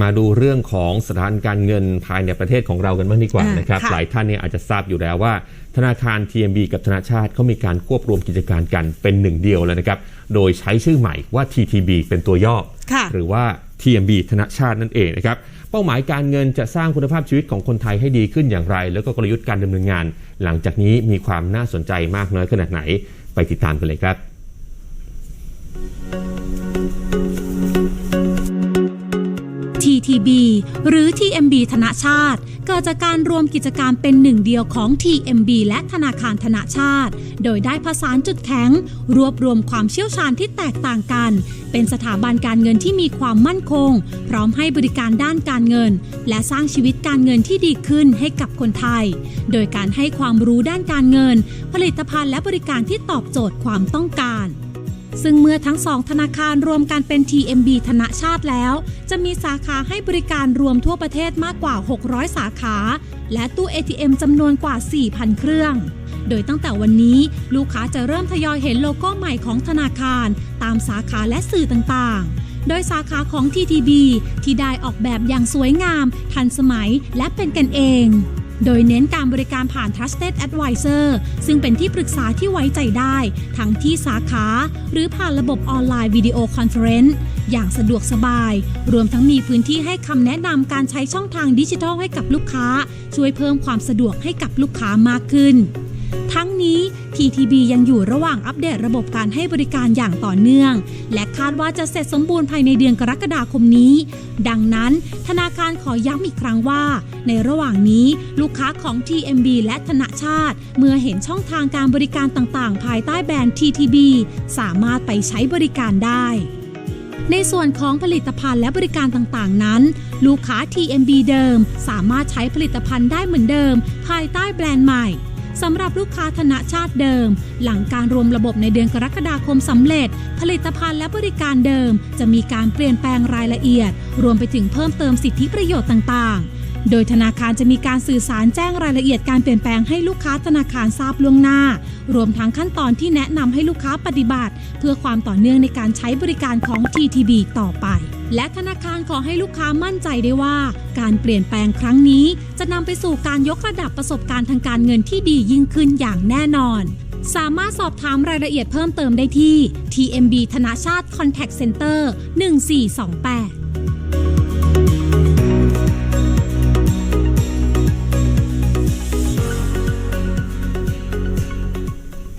มาดูเรื่องของสถานการเงินภายในประเทศของเรากันบ้างดีกว่าอ่านนะครับค่ะหลายท่านเนี่ยอาจจะทราบอยู่แล้วว่า ธนาคาร TMB กับธนาชาติเขามีการควบรวมกิจการกันเป็นหนึ่งเดียวแล้วนะครับ โดยใช้ชื่อใหม่ว่า TTB เป็นตัวย่อค่ะหรือว่า TMB ธนาชาตินั่นเองนะครับ เป้าหมายการเงินจะสร้างคุณภาพชีวิตของคนไทยให้ดีขึ้นอย่างไร แล้วก็กลยุทธ์การดำเนินงาน หลังจากนี้มีความน่าสนใจมากน้อยขนาดไหน ไปติดตามกันเลยครับ TTB หรือ TMB ธนาชาติ เกิดจากการรวมกิจการเป็นหนึ่งเดียวของ TMB และธนาคารธนาชาติ โดยได้ผสานจุดแข็ง รวบรวมความเชี่ยวชาญที่แตกต่างกัน เป็นสถาบันการเงินที่มีความมั่นคง พร้อมให้บริการด้านการเงิน และสร้างชีวิตการเงินที่ดีขึ้นให้กับคนไทย โดยการให้ความรู้ด้านการเงิน ผลิตภัณฑ์และบริการที่ตอบโจทย์ความต้องการ ซึ่งเมื่อทั้งสองธนาคารรวมกันเป็น TMB ธนาชาติแล้ว จะมีสาขาให้บริการรวมทั่วประเทศมากกว่า 600 สาขา และตู้ ATM จำนวนกว่า 4,000 เครื่อง โดยตั้งแต่วันนี้ลูกค้าจะเริ่มทยอยเห็นโลโก้ใหม่ของธนาคาร ตามสาขาและสื่อต่างๆ โดยสาขาของ TTB ที่ได้ออกแบบอย่างสวยงาม ทันสมัยและเป็นกันเอง โดยเน้นการบริการผ่าน Trusted Advisor ซึ่งเป็นที่ปรึกษาที่ไว้ใจได้ ทั้งที่สาขา หรือผ่านระบบออนไลน์วิดีโอคอนเฟอเรนซ์อย่างสะดวกสบาย รวมทั้งมีพื้นที่ให้คำแนะนำการใช้ช่องทางดิจิทัลให้กับลูกค้า ช่วยเพิ่มความสะดวกให้กับลูกค้ามากขึ้น ทั้ง นี้ TTB ยังอยู่ระหว่างอัปเดตระบบการให้บริการอย่างต่อเนื่อง และคาดว่าจะเสร็จสมบูรณ์ภายในเดือนกรกฎาคมนี้ ดังนั้น ธนาคารขอย้ำอีกครั้งว่า ในระหว่างนี้ลูกค้าของ TMB และธนาชาติ เมื่อเห็นช่องทางการบริการต่างๆ ภายใต้แบรนด์ TTB สามารถไปใช้บริการได้ในส่วนของผลิตภัณฑ์และบริการต่างๆ นั้น ลูกค้า TMB เดิม สามารถใช้ผลิตภัณฑ์ได้เหมือนเดิม ภายใต้แบรนด์ใหม่ สำหรับลูกค้าธนาชาติเดิม หลังการรวมระบบในเดือนกรกฎาคมสำเร็จ ผลิตภัณฑ์และบริการเดิม จะมีการเปลี่ยนแปลงรายละเอียด รวมไปถึงเพิ่มเติมสิทธิประโยชน์ต่างๆ โดยธนาคารจะมีการสื่อสารแจ้งรายละเอียดการเปลี่ยนแปลงให้ลูกค้าธนาคารทราบล่วงหน้า รวมทั้งขั้นตอนที่แนะนำให้ลูกค้าปฏิบัติ เพื่อความต่อเนื่องในการใช้บริการของ TTB ต่อไป และธนาคารขอให้ลูกค้ามั่นใจได้ว่า การเปลี่ยนแปลงครั้งนี้ จะนำไปสู่การยกระดับประสบการณ์ทางการเงินที่ดียิ่งขึ้นอย่างแน่นอน สามารถสอบถามรายละเอียดเพิ่มเติมได้ที่ TMB ธนาชาติ Contact Center 1428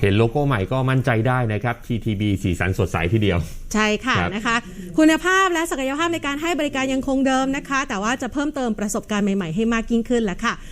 เห็นโลโก้ใหม่ก็มั่นใจได้นะครับ TTB สีสันสดใสทีเดียว ใช่ค่ะครับ นะคะ คุณภาพและศักยภาพในการให้บริการยังคงเดิมนะคะ แต่ว่าจะเพิ่มเติมประสบการณ์ใหม่ๆให้มากยิ่งขึ้นแหละค่ะ